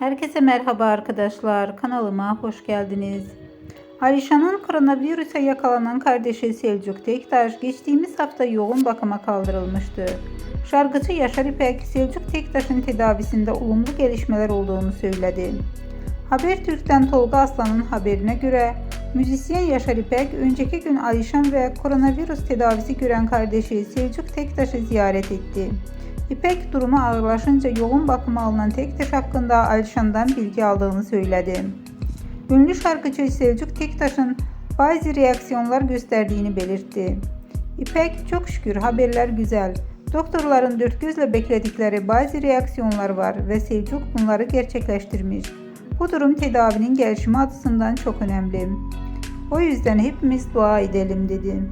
Herkese merhaba arkadaşlar. Kanalıma hoş geldiniz. Alişan'ın koronavirüse yakalanan kardeşi Selçuk Tektaş geçtiğimiz hafta yoğun bakıma kaldırılmıştı. Şarkıcı Yaşar İpek, Selçuk Tektaş'ın tedavisinde olumlu gelişmeler olduğunu söyledi. Habertürk'ten Tolga Aslan'ın haberine göre müzisyen Yaşar İpek önceki gün Alişan ve koronavirüs tedavisi gören kardeşi Selçuk Tektaş'ı ziyaret etti. İpek durumu ağırlaşınca yoğun bakıma alınan Tektaş hakkında Alişan'dan bilgi aldığını söyledi. Ünlü şarkıcı Selçuk Tektaş'ın bazı reaksiyonlar gösterdiğini belirtti. İpek çok şükür haberler güzel. Doktorların dört gözle bekledikleri bazı reaksiyonlar var ve Selçuk bunları gerçekleştirmiş. Bu durum tedavinin gelişimi açısından çok önemli. O yüzden hepimiz dua edelim dedi.